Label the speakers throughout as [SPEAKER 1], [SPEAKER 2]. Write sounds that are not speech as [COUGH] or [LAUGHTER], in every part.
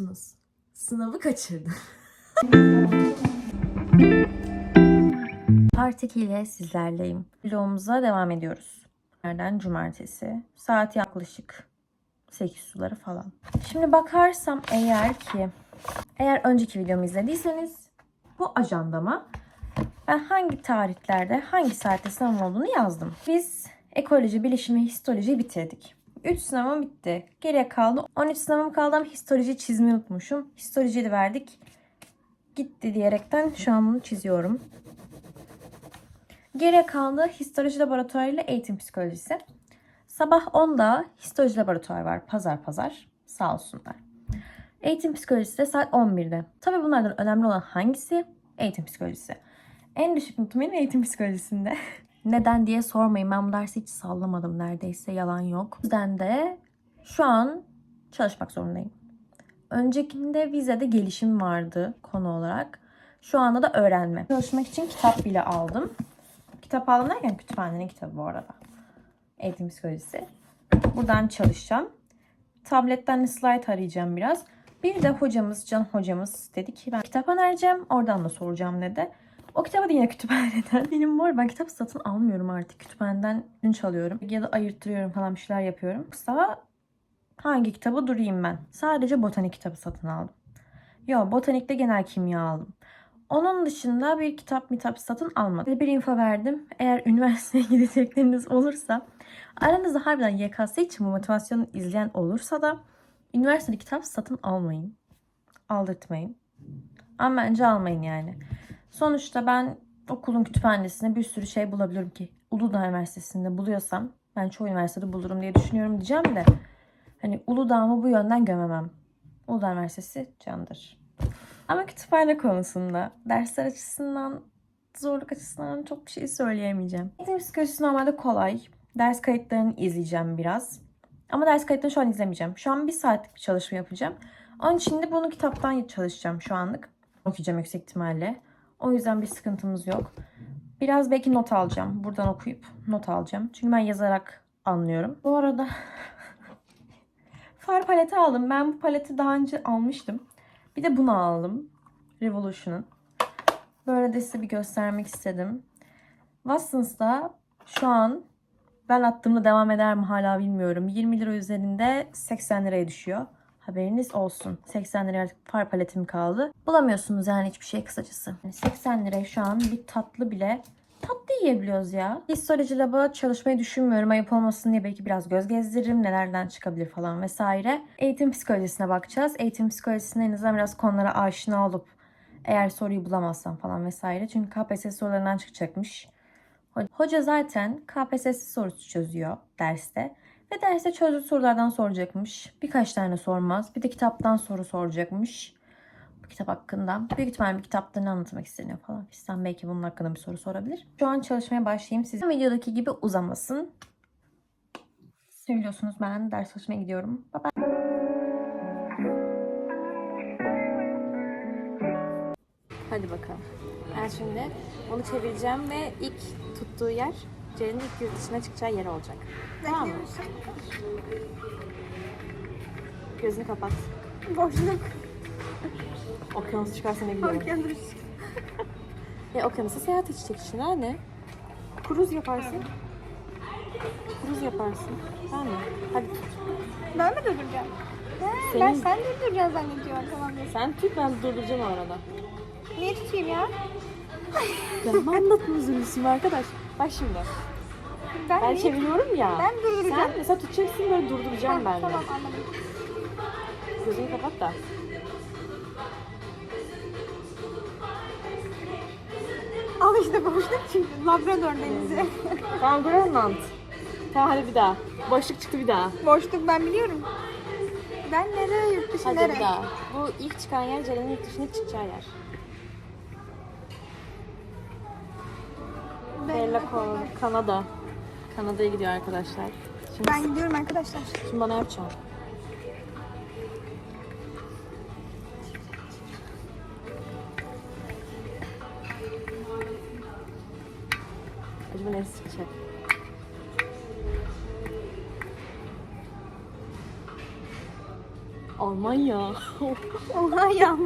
[SPEAKER 1] musunuz? Sınavı kaçırdım. [LAUGHS] 2 ile sizlerleyim. Vlogumuza devam ediyoruz. Nereden cumartesi. Saat yaklaşık 8 suları falan. Şimdi bakarsam eğer ki eğer önceki videomu izlediyseniz bu ajandama ben hangi tarihlerde hangi saatte sınav olduğunu yazdım. Biz ekoloji, bilişim ve histoloji bitirdik. 3 sınavım bitti. Geriye kaldı. 13 sınavım kaldı ama histoloji çizmeyi unutmuşum. Histolojiyi de verdik. Gitti diyerekten şu an bunu çiziyorum. Geriye kaldı histoloji laboratuvarı ile eğitim psikolojisi. Sabah 10'da histoloji laboratuvarı var. Pazar pazar. Sağ olsunlar. Eğitim psikolojisi de saat 11'de. Tabii bunlardan önemli olan hangisi? Eğitim psikolojisi. En düşük notum benim eğitim psikolojisinde. [LAUGHS] Neden diye sormayın. Ben bu dersi hiç sallamadım neredeyse. Yalan yok. O yüzden de şu an çalışmak zorundayım. Öncekinde vizede gelişim vardı konu olarak. Şu anda da öğrenme. Çalışmak için kitap bile aldım. Kitap aldım derken kütüphanenin kitabı bu arada. Eğitim psikolojisi. Buradan çalışacağım. Tabletten de slide arayacağım biraz. Bir de hocamız, Can hocamız dedi ki ben kitap önereceğim. Oradan da soracağım dedi. O kitabı da yine kütüphaneden. [LAUGHS] Benim var ben kitap satın almıyorum artık. Kütüphaneden ünç alıyorum. Ya da ayırttırıyorum falan bir şeyler yapıyorum. Kısa hangi kitabı durayım ben? Sadece botanik kitabı satın aldım. Yo botanikte genel kimya aldım. Onun dışında bir kitap mitap satın almadım. Bir info verdim. Eğer [LAUGHS] üniversiteye gidecekleriniz olursa aranızda harbiden YKS için bu motivasyonu izleyen olursa da üniversitede kitap satın almayın. Aldırtmayın. Ama bence almayın yani. Sonuçta ben okulun kütüphanesinde bir sürü şey bulabilirim ki. Uludağ Üniversitesi'nde buluyorsam ben çoğu üniversitede bulurum diye düşünüyorum diyeceğim de hani Uludağ'ımı bu yönden gömemem. Uludağ Üniversitesi candır. Ama kütüphane konusunda dersler açısından zorluk açısından çok bir şey söyleyemeyeceğim. Eğitim psikolojisi normalde kolay. Ders kayıtlarını izleyeceğim biraz. Ama ders kayıtlarını şu an izlemeyeceğim. Şu an bir saatlik bir çalışma yapacağım. Onun için de bunu kitaptan çalışacağım şu anlık. Okuyacağım yüksek ihtimalle. O yüzden bir sıkıntımız yok. Biraz belki not alacağım. Buradan okuyup not alacağım. Çünkü ben yazarak anlıyorum. Bu arada [LAUGHS] far paleti aldım. Ben bu paleti daha önce almıştım. Bir de bunu aldım. Revolution'un. Böyle de size bir göstermek istedim. Watsons'da şu an ben attığımda devam eder mi hala bilmiyorum. 20 lira üzerinde 80 liraya düşüyor. Haberiniz olsun. 80 liraya far paletim kaldı. Bulamıyorsunuz yani hiçbir şey kısacası. Yani 80 liraya şu an bir tatlı bile tatlı yiyebiliyoruz ya. Histoloji lab'a çalışmayı düşünmüyorum. Ayıp olmasın diye belki biraz göz gezdiririm. Nelerden çıkabilir falan vesaire. Eğitim psikolojisine bakacağız. Eğitim psikolojisinde en azından biraz konulara aşina olup eğer soruyu bulamazsam falan vesaire. Çünkü KPSS sorularından çıkacakmış. Hoca zaten KPSS sorusu çözüyor derste. Ve derste çözdüğü sorulardan soracakmış. Birkaç tane sormaz. Bir de kitaptan soru soracakmış. Bu kitap hakkında. Büyük ihtimalle bir kitapta ne anlatmak isteniyor falan. Fistan belki bunun hakkında bir soru sorabilir. Şu an çalışmaya başlayayım. Sizin videodaki gibi uzamasın. Seviyorsunuz ben ders çalışmaya gidiyorum. Bye bye. Hadi bakalım. Ben şimdi onu çevireceğim ve ilk tuttuğu yer Ceren'in ilk yurt dışına çıkacağı yer olacak. Tamam mı? Gözünü kapat.
[SPEAKER 2] Boşluk.
[SPEAKER 1] Okyanus çıkarsa ne biliyorum.
[SPEAKER 2] Okyanus.
[SPEAKER 1] E okyanusa seyahat edecek için ne? Kruz yaparsın. Kruz yaparsın. Tamam mı? Hadi.
[SPEAKER 2] Ben mi durduracağım? He,
[SPEAKER 1] Senin-
[SPEAKER 2] Ben sen durduracaksın zannediyorum. Tamam.
[SPEAKER 1] Sen tut ben durduracağım o arada.
[SPEAKER 2] Niye tutayım ya?
[SPEAKER 1] Ben anlatma üzülmüşsün arkadaş? Bak şimdi.
[SPEAKER 2] Ben,
[SPEAKER 1] Ben çeviriyorum ya.
[SPEAKER 2] Ben durduracağım.
[SPEAKER 1] Sen mesela tutacaksın böyle durduracağım ben de.
[SPEAKER 2] Tamam anladım.
[SPEAKER 1] Gözünü kapat da.
[SPEAKER 2] Al işte boşluk çünkü. Labrador denizi.
[SPEAKER 1] Tamam Grönland. Tamam hadi bir daha. Boşluk çıktı bir daha.
[SPEAKER 2] boşluk ben biliyorum. Ben nereye yurt dışı
[SPEAKER 1] Hadi
[SPEAKER 2] nereye?
[SPEAKER 1] bir daha. Bu ilk çıkan yer Ceren'in yurt dışına çıkacağı yer. Cor- Kanada. Kanada'ya gidiyor arkadaşlar. Şimdi,
[SPEAKER 2] Ben gidiyorum arkadaşlar.
[SPEAKER 1] şimdi bana yapacağım. Acaba neresi çıkacak? Almanya. [LAUGHS]
[SPEAKER 2] Oha ya.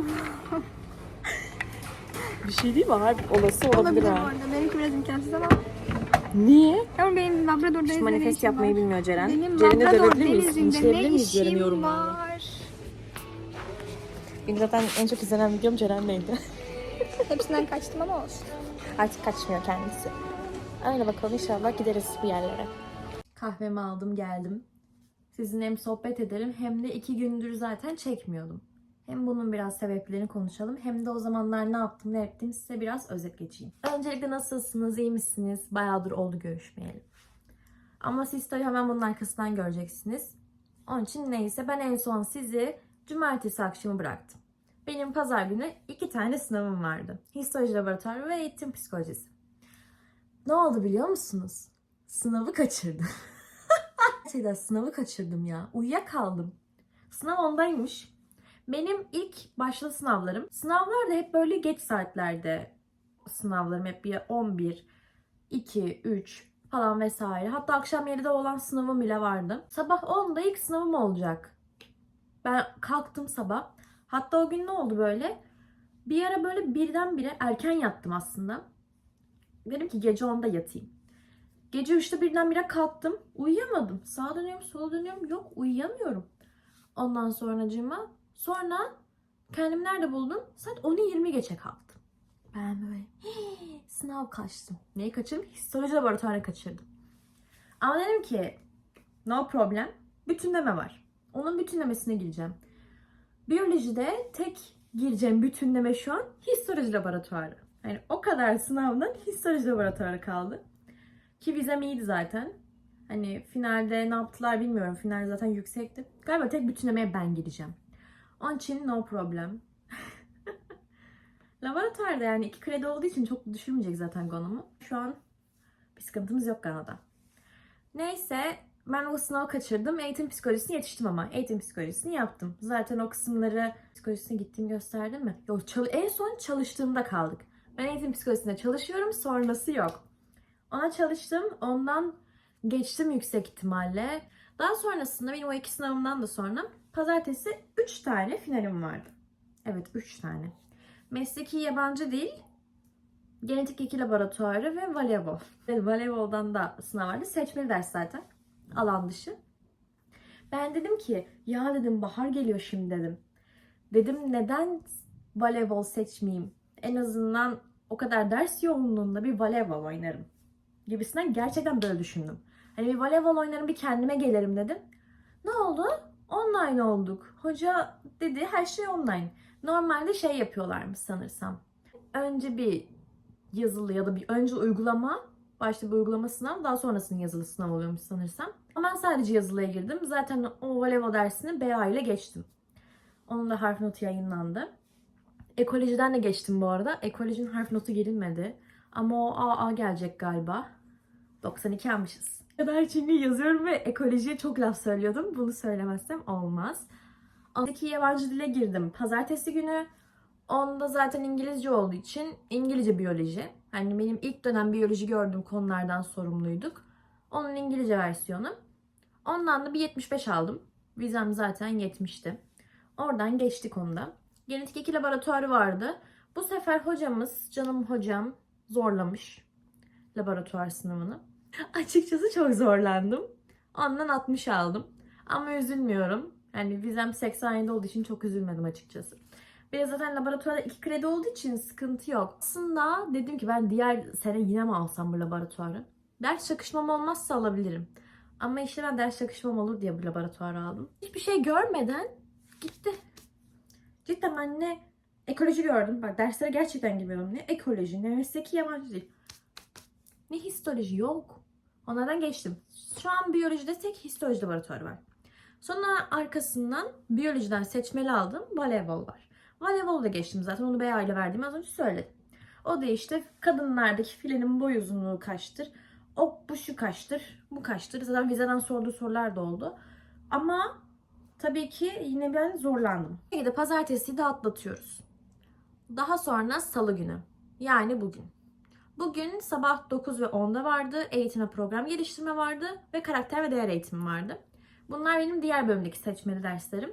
[SPEAKER 1] Bir şey değil mi? Harbi olası olabilir
[SPEAKER 2] Olabilir bu
[SPEAKER 1] ha.
[SPEAKER 2] arada. Benimki biraz imkansız ama.
[SPEAKER 1] Niye?
[SPEAKER 2] Ama benim Labrador denizinde ne
[SPEAKER 1] manifest yapmayı
[SPEAKER 2] var?
[SPEAKER 1] bilmiyor Ceren.
[SPEAKER 2] Benim
[SPEAKER 1] Ceren'i
[SPEAKER 2] Labrador
[SPEAKER 1] dövebilir miyiz?
[SPEAKER 2] denizinde ne
[SPEAKER 1] miyiz Ceren'i
[SPEAKER 2] işim
[SPEAKER 1] yorumlarda?
[SPEAKER 2] var?
[SPEAKER 1] Benim zaten en çok izlenen videom Ceren'leydi. [LAUGHS]
[SPEAKER 2] Hepsinden kaçtım ama olsun.
[SPEAKER 1] Artık kaçmıyor kendisi. Öyle bakalım inşallah gideriz bir yerlere. Kahvemi aldım geldim. Sizinle hem sohbet edelim hem de iki gündür zaten çekmiyordum. Hem bunun biraz sebeplerini konuşalım hem de o zamanlar ne yaptım ne ettim size biraz özet geçeyim. Öncelikle nasılsınız, iyi misiniz? Bayağıdır oldu görüşmeyelim. Ama siz tabii hemen bunun arkasından göreceksiniz. Onun için neyse ben en son sizi cumartesi akşamı bıraktım. Benim pazar günü iki tane sınavım vardı. Histoloji laboratuvarı ve eğitim psikolojisi. Ne oldu biliyor musunuz? Sınavı kaçırdım. [LAUGHS] Gerçekten sınavı kaçırdım ya. Uyuyakaldım. Sınav ondaymış. Benim ilk başlı sınavlarım. Sınavlar da hep böyle geç saatlerde sınavlarım. Hep bir 11, 2, 3 falan vesaire. Hatta akşam 7'de olan sınavım bile vardı. Sabah 10'da ilk sınavım olacak. Ben kalktım sabah. Hatta o gün ne oldu böyle? Bir ara böyle birdenbire erken yattım aslında. Dedim ki gece 10'da yatayım. Gece 3'te birdenbire kalktım. Uyuyamadım. Sağa dönüyorum, sola dönüyorum. Yok uyuyamıyorum. Ondan sonracığıma sonra kendimi nerede buldum? Saat 10'u 20 geçe kalktım. Ben böyle "Hii, sınav kaçtım. Neyi kaçırdım? Histoloji laboratuvarını kaçırdım. Ama dedim ki no problem. Bütünleme var. Onun bütünlemesine gireceğim. Biyolojide tek gireceğim bütünleme şu an histoloji laboratuvarı. Yani o kadar sınavdan histoloji laboratuvarı kaldı. Ki vizem iyiydi zaten. Hani finalde ne yaptılar bilmiyorum. Final zaten yüksekti. Galiba tek bütünlemeye ben gireceğim. Onun için no problem. [LAUGHS] Laboratuvarda yani iki kredi olduğu için çok düşürmeyecek zaten konumu. Şu an bir sıkıntımız yok Gana'da. Neyse ben o sınavı kaçırdım. Eğitim psikolojisini yetiştim ama. Eğitim psikolojisini yaptım. Zaten o kısımları psikolojisine gittiğimi gösterdim mi? Yok en son çalıştığımda kaldık. Ben eğitim psikolojisinde çalışıyorum. Sonrası yok. Ona çalıştım. Ondan geçtim yüksek ihtimalle. Daha sonrasında benim o iki sınavımdan da sonra pazartesi 3 tane finalim vardı. Evet 3 tane. Mesleki yabancı değil. Genetik 2 laboratuvarı ve voleybol. Ve voleyboldan da sınav vardı. Seçmeli ders zaten. Alan dışı. Ben dedim ki ya dedim bahar geliyor şimdi dedim. Dedim neden voleybol seçmeyeyim? En azından o kadar ders yoğunluğunda bir voleybol oynarım. Gibisinden gerçekten böyle düşündüm. Hani bir voleybol oynarım bir kendime gelirim dedim. Ne oldu? Online olduk. Hoca dedi her şey online. Normalde şey yapıyorlarmış sanırsam. Önce bir yazılı ya da bir önce uygulama, başta bir uygulama sınav, daha sonrasında yazılı sınav oluyormuş sanırsam. Ama ben sadece yazılıya girdim. Zaten o voleybol dersini BA ile geçtim. Onun da harf notu yayınlandı. Ekolojiden de geçtim bu arada. Ekolojinin harf notu girilmedi. Ama o AA gelecek galiba. 92 almışız. Ben çünkü yazıyorum ve ekolojiye çok laf söylüyordum. Bunu söylemezsem olmaz. Ondaki yabancı dile girdim. Pazartesi günü onda zaten İngilizce olduğu için İngilizce biyoloji. Hani benim ilk dönem biyoloji gördüğüm konulardan sorumluyduk. Onun İngilizce versiyonu. Ondan da bir 75 aldım. Vizem zaten 70'ti. Oradan geçtik onda. Genetik 2 laboratuvarı vardı. Bu sefer hocamız, canım hocam zorlamış laboratuvar sınavını. Açıkçası çok zorlandım. Ondan 60 aldım. Ama üzülmüyorum. Yani vizem 87 olduğu için çok üzülmedim açıkçası. Bir zaten laboratuvarda iki kredi olduğu için sıkıntı yok. Aslında dedim ki ben diğer sene yine mi alsam bu laboratuvarı? Ders çakışmam olmazsa alabilirim. Ama işte ben ders çakışmam olur diye bu laboratuvarı aldım. Hiçbir şey görmeden gitti. Cidden anne ekoloji gördüm. Bak derslere gerçekten girmiyorum. Ne ekoloji ne mesleki yabancı değil. Ne histoloji yok. Onlardan geçtim. Şu an biyolojide tek histoloji laboratuvarı var. Sonra arkasından biyolojiden seçmeli aldım. Voleybol var. Voleybolu da geçtim zaten. Onu BA ile verdiğimi az önce söyledim. O da işte kadınlardaki filenin boy uzunluğu kaçtır. O bu şu kaçtır. Bu kaçtır. Zaten vizeden sorduğu sorular da oldu. Ama tabii ki yine ben zorlandım. Peki de pazartesiyi de atlatıyoruz. Daha sonra salı günü. Yani bugün. Bugün sabah 9 ve 10'da vardı. Eğitime program geliştirme vardı. Ve karakter ve değer eğitimi vardı. Bunlar benim diğer bölümdeki seçmeli derslerim.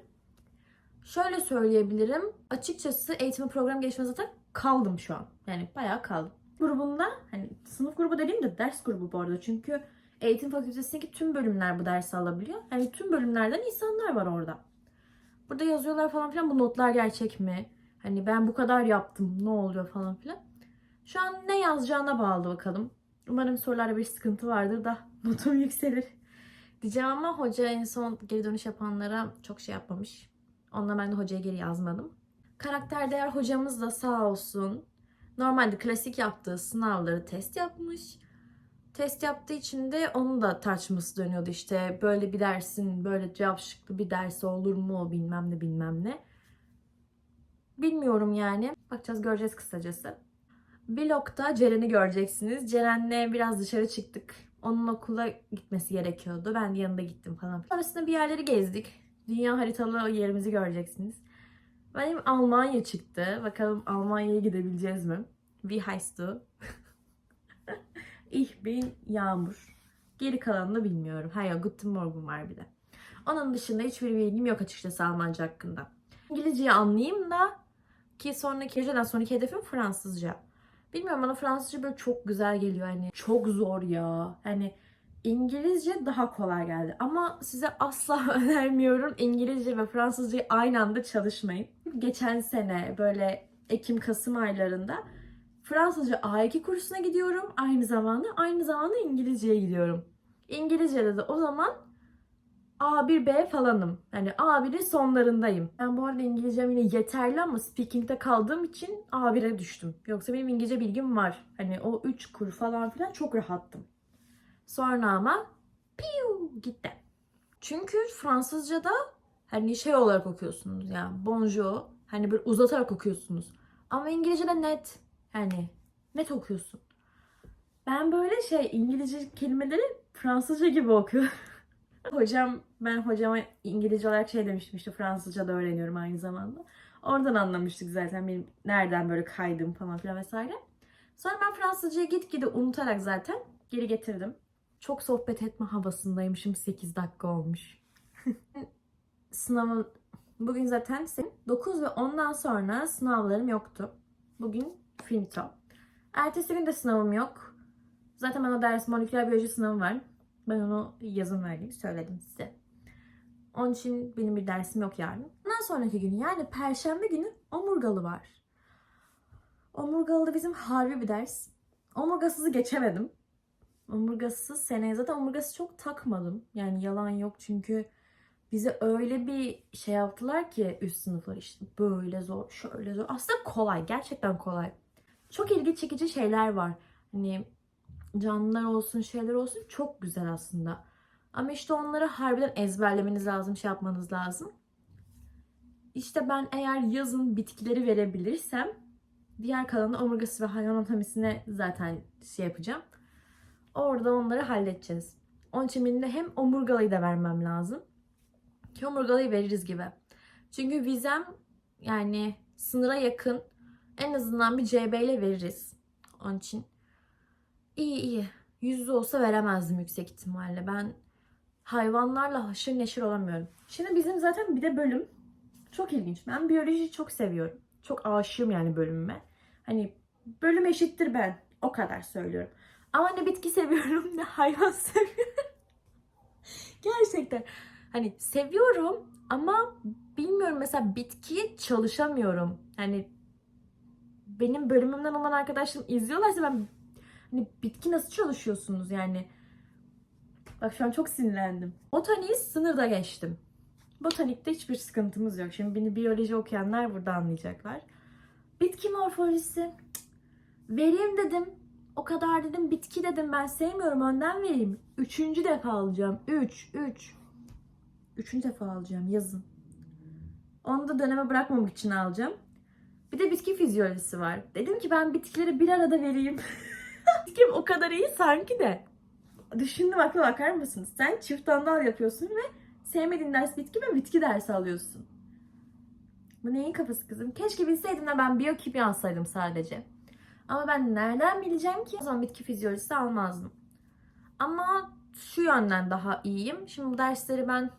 [SPEAKER 1] Şöyle söyleyebilirim. Açıkçası eğitim program gelişme zaten kaldım şu an. Yani bayağı kaldım. Grubunda hani sınıf grubu dediğim de ders grubu bu arada. Çünkü eğitim fakültesindeki tüm bölümler bu dersi alabiliyor. Yani tüm bölümlerden insanlar var orada. Burada yazıyorlar falan filan bu notlar gerçek mi? Hani ben bu kadar yaptım ne oluyor falan filan. Şu an ne yazacağına bağlı bakalım. Umarım sorularda bir sıkıntı vardır da [LAUGHS] notum yükselir. Diyeceğim ama hoca en son geri dönüş yapanlara çok şey yapmamış. Onunla ben de hocaya geri yazmadım. Karakter değer hocamız da sağ olsun. Normalde klasik yaptığı sınavları test yapmış. Test yaptığı için de onun da tartışması dönüyordu işte. Böyle bir dersin böyle cevap şıklı bir dersi olur mu bilmem ne bilmem ne. Bilmiyorum yani. Bakacağız göreceğiz kısacası. Vlog'da Ceren'i göreceksiniz. Ceren'le biraz dışarı çıktık. Onun okula gitmesi gerekiyordu. Ben de yanında gittim falan. Sonrasında bir yerleri gezdik. Dünya haritalı yerimizi göreceksiniz. Benim Almanya çıktı. Bakalım Almanya'ya gidebileceğiz mi? Wie heißt du? ich bin Yağmur. Geri kalanını bilmiyorum. Ha ya Guten Morgen var bir de. Onun dışında hiçbir bilgim yok açıkçası Almanca hakkında. İngilizceyi anlayayım da ki sonraki geceden sonraki hedefim Fransızca. Bilmiyorum bana Fransızca böyle çok güzel geliyor hani çok zor ya. Hani İngilizce daha kolay geldi ama size asla [LAUGHS] önermiyorum İngilizce ve Fransızcayı aynı anda çalışmayın. Geçen sene böyle Ekim-Kasım aylarında Fransızca A2 kursuna gidiyorum aynı zamanda aynı zamanda İngilizceye gidiyorum. İngilizce'de de o zaman A1B falanım. Yani A1'in sonlarındayım. Ben bu arada İngilizcem yine yeterli ama speaking'de kaldığım için A1'e düştüm. Yoksa benim İngilizce bilgim var. Hani o 3 kur falan filan çok rahattım. Sonra ama piu gitti. Çünkü Fransızca'da hani şey olarak okuyorsunuz yani bonjour hani böyle uzatarak okuyorsunuz. Ama İngilizce'de net yani net okuyorsun. Ben böyle şey İngilizce kelimeleri Fransızca gibi okuyorum. Hocam ben hocama İngilizce olarak şey demiştim işte Fransızca da öğreniyorum aynı zamanda. Oradan anlamıştık zaten benim nereden böyle kaydım falan filan vesaire. Sonra ben Fransızcayı gitgide unutarak zaten geri getirdim. Çok sohbet etme havasındaymışım 8 dakika olmuş. [LAUGHS] Sınavın bugün zaten 9 ve 10'dan sonra sınavlarım yoktu. Bugün finito. Ertesi gün de sınavım yok. Zaten bana ders moleküler biyoloji sınavı var. Ben onu yazın verdiğimi söyledim size. Onun için benim bir dersim yok yarın. Ondan sonraki gün yani perşembe günü omurgalı var. Omurgalı da bizim harbi bir ders. Omurgasızı geçemedim. Omurgasız seneye zaten omurgası çok takmadım. Yani yalan yok çünkü bize öyle bir şey yaptılar ki üst sınıflar işte böyle zor, şöyle zor. Aslında kolay, gerçekten kolay. Çok ilgi çekici şeyler var. Hani canlılar olsun, şeyler olsun çok güzel aslında. Ama işte onları harbiden ezberlemeniz lazım, şey yapmanız lazım. İşte ben eğer yazın bitkileri verebilirsem diğer kalanı omurgası ve hayvan anatomisine zaten şey yapacağım. Orada onları halledeceğiz. Onun için benim de hem omurgalıyı da vermem lazım. Ki omurgalıyı veririz gibi. Çünkü vizem yani sınıra yakın en azından bir CB ile veririz. Onun için iyi iyi. Yüzde olsa veremezdim yüksek ihtimalle. Ben hayvanlarla haşır neşir olamıyorum. Şimdi bizim zaten bir de bölüm çok ilginç. Ben biyolojiyi çok seviyorum. Çok aşığım yani bölümüme. Hani bölüm eşittir ben. O kadar söylüyorum. Ama ne bitki seviyorum ne hayvan [LAUGHS] seviyorum. Gerçekten. Hani seviyorum ama bilmiyorum mesela bitkiye çalışamıyorum. Hani benim bölümümden olan arkadaşlarım izliyorlarsa ben hani bitki nasıl çalışıyorsunuz yani? Bak şu an çok sinirlendim. Botaniği sınırda geçtim. Botanikte hiçbir sıkıntımız yok. Şimdi beni biyoloji okuyanlar burada anlayacaklar. Bitki morfolojisi. Vereyim dedim. O kadar dedim. Bitki dedim. Ben sevmiyorum. Önden vereyim. Üçüncü defa alacağım. Üç. Üç. Üçüncü defa alacağım. Yazın. Onu da döneme bırakmamak için alacağım. Bir de bitki fizyolojisi var. Dedim ki ben bitkileri bir arada vereyim. [LAUGHS] [LAUGHS] Bitkim o kadar iyi sanki de. Düşündüm akla bakar mısınız? Sen çift andal yapıyorsun ve sevmediğin ders bitki ve bitki dersi alıyorsun. Bu neyin kafası kızım? Keşke bilseydim de ben biyokimya alsaydım sadece. Ama ben nereden bileceğim ki? O zaman bitki fizyolojisi almazdım. Ama şu yönden daha iyiyim. Şimdi bu dersleri ben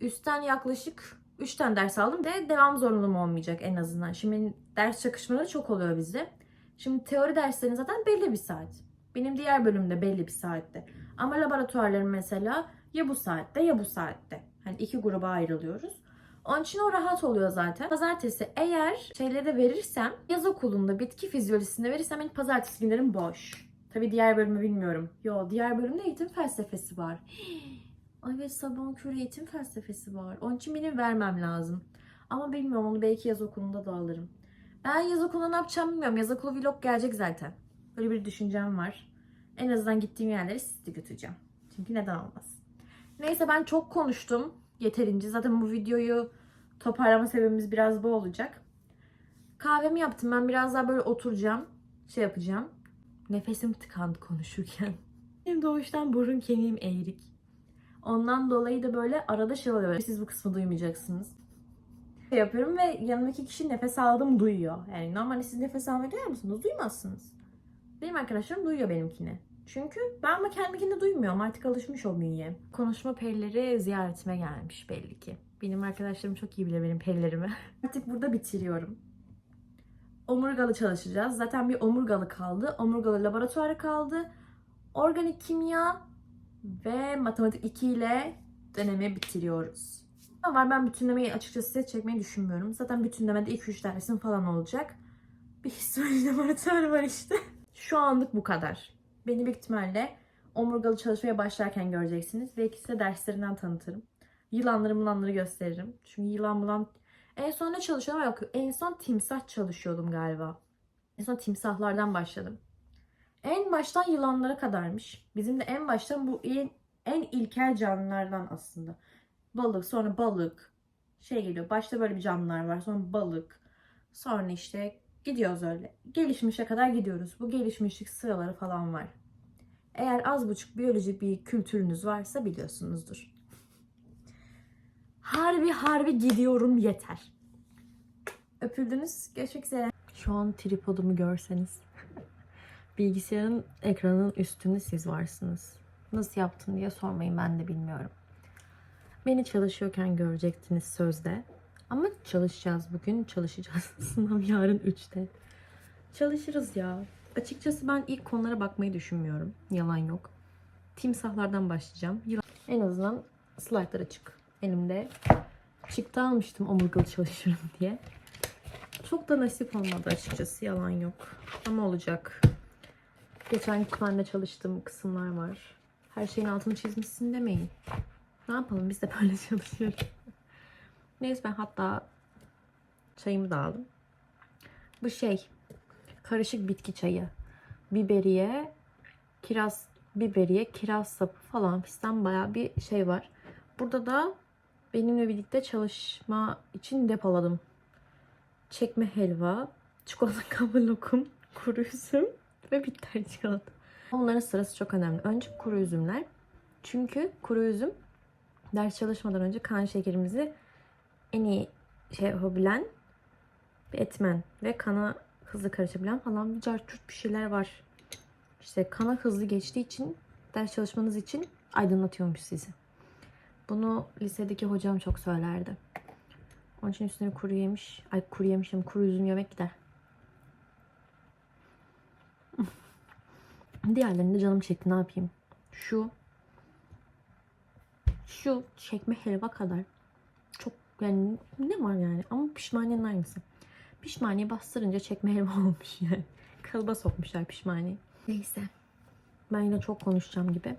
[SPEAKER 1] üstten yaklaşık 3 tane ders aldım de devam zorunluluğum olmayacak en azından. Şimdi ders çakışmaları çok oluyor bizde. Şimdi teori derslerin zaten belli bir saat. Benim diğer bölümde belli bir saatte. Ama laboratuvarlarım mesela ya bu saatte ya bu saatte. Hani iki gruba ayrılıyoruz. Onun için o rahat oluyor zaten. Pazartesi eğer şeyleri verirsem yaz okulunda bitki fizyolojisinde verirsem benim pazartesi günlerim boş. Tabii diğer bölümü bilmiyorum. Yo diğer bölümde eğitim felsefesi var. [GASPS] Ay ve sabah kür eğitim felsefesi var. Onun için benim vermem lazım. Ama bilmiyorum onu belki yaz okulunda da alırım. Ben yaz okulunda ne yapacağım bilmiyorum. Yaz okulu vlog gelecek zaten. Böyle bir düşüncem var. En azından gittiğim yerleri size de götüreceğim. Çünkü neden olmaz. Neyse ben çok konuştum. Yeterince. Zaten bu videoyu toparlama sebebimiz biraz bu olacak. Kahvemi yaptım. Ben biraz daha böyle oturacağım. Şey yapacağım. Nefesim tıkandı konuşurken. [LAUGHS] Benim doğuştan burun kemiğim eğrik. Ondan dolayı da böyle arada şey oluyor. Siz bu kısmı duymayacaksınız. Yapıyorum ve yanımdaki kişi nefes aldım duyuyor. Yani normalde siz nefes almayı duyar mısınız? Duymazsınız. Benim arkadaşlarım duyuyor benimkini. Çünkü ben ama kendimkini duymuyorum. Artık alışmış o bünye. Konuşma perileri ziyaretime gelmiş belli ki. Benim arkadaşlarım çok iyi bilir benim perilerimi. [LAUGHS] Artık burada bitiriyorum. Omurgalı çalışacağız. Zaten bir omurgalı kaldı. Omurgalı laboratuvarı kaldı. Organik kimya ve matematik 2 ile dönemi bitiriyoruz. Var ben bütünlemeyi açıkçası size çekmeyi düşünmüyorum. Zaten bütünlemede 2-3 dersim falan olacak. Bir histoloji [LAUGHS] laboratuvarı var işte. Şu anlık bu kadar. Beni büyük ihtimalle omurgalı çalışmaya başlarken göreceksiniz. Belki size derslerinden tanıtırım. Yılanları mılanları gösteririm. Çünkü yılan bulan... En son ne çalışıyordum? Yok. En son timsah çalışıyordum galiba. En son timsahlardan başladım. En baştan yılanlara kadarmış. Bizim de en baştan bu en, en ilkel canlılardan aslında. Balık, sonra balık. Şey geliyor. Başta böyle bir canlılar var. Sonra balık. Sonra işte gidiyoruz öyle. Gelişmişe kadar gidiyoruz. Bu gelişmişlik sıraları falan var. Eğer az buçuk biyoloji bir kültürünüz varsa biliyorsunuzdur. Harbi harbi gidiyorum yeter. Öpüldünüz. Görüşmek üzere. Şu an tripodumu görseniz. [LAUGHS] Bilgisayarın ekranın üstünde siz varsınız. Nasıl yaptın diye sormayın ben de bilmiyorum. Beni çalışıyorken görecektiniz sözde. Ama çalışacağız bugün. Çalışacağız. [LAUGHS] Sınav yarın 3'te. Çalışırız ya. Açıkçası ben ilk konulara bakmayı düşünmüyorum. Yalan yok. Timsahlardan başlayacağım. Yılan- En azından slaytlar açık. Elimde çıktı almıştım omurgalı çalışırım diye. Çok da nasip olmadı açıkçası. Yalan yok. Ama olacak. Geçen kütüphanede çalıştığım kısımlar var. Her şeyin altını çizmişsin demeyin. Ne yapalım biz de böyle [LAUGHS] çalışıyoruz. Neyse ben hatta çayımı da aldım. Bu şey karışık bitki çayı. Biberiye, kiraz, biberiye, kiraz sapı falan fistan bayağı bir şey var. Burada da benimle birlikte çalışma için depoladım. Çekme helva, çikolata [LAUGHS] kabı lokum, kuru üzüm ve bitter çikolata. Onların sırası çok önemli. Önce kuru üzümler. Çünkü kuru üzüm ders çalışmadan önce kan şekerimizi en iyi şey yapabilen bir etmen ve kana hızlı karışabilen falan bir cartçurt bir şeyler var. İşte kana hızlı geçtiği için ders çalışmanız için aydınlatıyormuş sizi. Bunu lisedeki hocam çok söylerdi. Onun için üstüne kuru yemiş, ay kuru yemişim, kuru üzüm yemek gider. [LAUGHS] Diğerlerinde canım çekti ne yapayım. Şu şu çekme helva kadar çok yani ne var yani ama pişmaniyenin aynısı. Pişmaniye bastırınca çekme helva [LAUGHS] olmuş yani. Kalıba sokmuşlar pişmaniyeyi. Neyse. Ben yine çok konuşacağım gibi.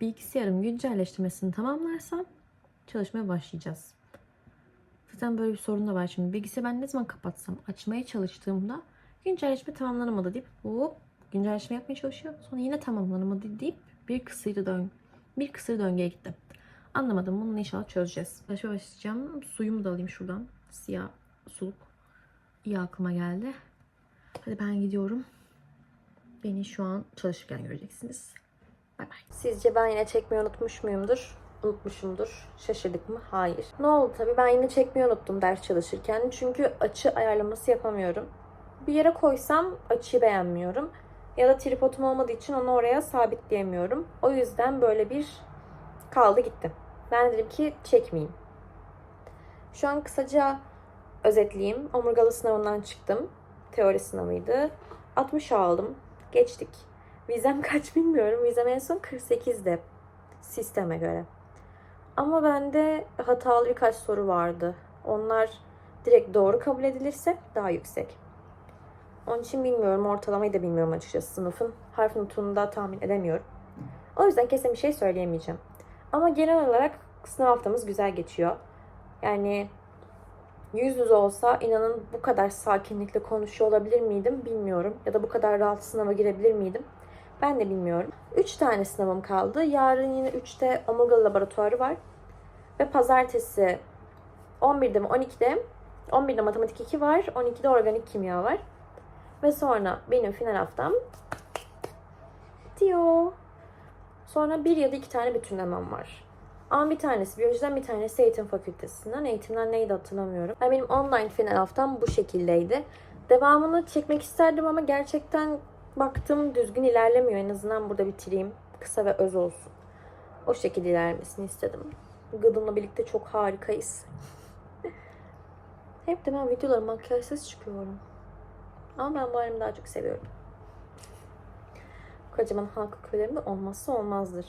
[SPEAKER 1] Bilgisayarım güncelleştirmesini tamamlarsam çalışmaya başlayacağız. Zaten böyle bir sorun da var şimdi. Bilgisayarı ben ne zaman kapatsam açmaya çalıştığımda güncelleşme tamamlanamadı deyip hop güncelleşme yapmaya çalışıyor. Sonra yine tamamlanamadı deyip bir kısır dön bir kısır döngüye gitti. Anlamadım. Bunu inşallah çözeceğiz. Başa başlayacağım. Suyumu da alayım şuradan. Siyah suluk. İyi aklıma geldi. Hadi ben gidiyorum. Beni şu an çalışırken göreceksiniz. Bay bay. Sizce ben yine çekmeyi unutmuş muyumdur? Unutmuşumdur. Şaşırdık mı? Hayır. Ne oldu tabii ben yine çekmeyi unuttum ders çalışırken. Çünkü açı ayarlaması yapamıyorum. Bir yere koysam açıyı beğenmiyorum. Ya da tripodum olmadığı için onu oraya sabitleyemiyorum. O yüzden böyle bir kaldı gitti. Ben dedim ki çekmeyeyim. Şu an kısaca özetleyeyim. Omurgalı sınavından çıktım. Teori sınavıydı. 60 aldım. Geçtik. Vizem [LAUGHS] kaç bilmiyorum. Vizem en son 48'de sisteme göre. Ama bende hatalı birkaç soru vardı. Onlar direkt doğru kabul edilirse daha yüksek. Onun için bilmiyorum. Ortalamayı da bilmiyorum açıkçası sınıfın. Harf notunu da tahmin edemiyorum. O yüzden kesin bir şey söyleyemeyeceğim. Ama genel olarak sınav haftamız güzel geçiyor. Yani yüz yüze olsa inanın bu kadar sakinlikle konuşuyor olabilir miydim bilmiyorum. Ya da bu kadar rahat sınava girebilir miydim? Ben de bilmiyorum. 3 tane sınavım kaldı. Yarın yine 3'te omurgalı laboratuvarı var. Ve pazartesi 11'de mi 12'de 11'de matematik 2 var. 12'de organik kimya var. Ve sonra benim final haftam diyor. Sonra bir ya da iki tane bütünlemem var. Ama bir tanesi biyolojiden bir tanesi eğitim fakültesinden. Eğitimden neydi hatırlamıyorum. Yani benim online final haftam bu şekildeydi. Devamını çekmek isterdim ama gerçekten baktım düzgün ilerlemiyor. En azından burada bitireyim. Kısa ve öz olsun. O şekilde ilerlemesini istedim. Gıdımla birlikte çok harikayız. [LAUGHS] Hep de ben videolara makyajsız çıkıyorum. Ama ben bu halimi daha çok seviyorum. Kocaman halka küpelerim olmazsa olmazdır.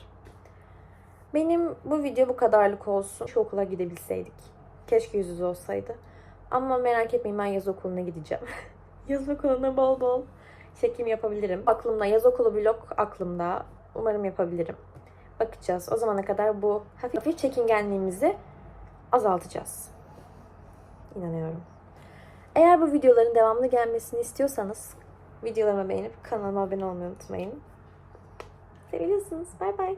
[SPEAKER 1] Benim bu video bu kadarlık olsun. Şu okula gidebilseydik. Keşke yüz yüze olsaydı. Ama merak etmeyin ben yaz okuluna gideceğim. [LAUGHS] yaz okuluna bol bol çekim yapabilirim. Aklımda yaz okulu vlog aklımda. Umarım yapabilirim. Bakacağız. O zamana kadar bu hafif hafif çekingenliğimizi azaltacağız. İnanıyorum. Eğer bu videoların devamlı gelmesini istiyorsanız videolarımı beğenip kanalıma abone olmayı unutmayın. Seviyorsunuz. Bay bay.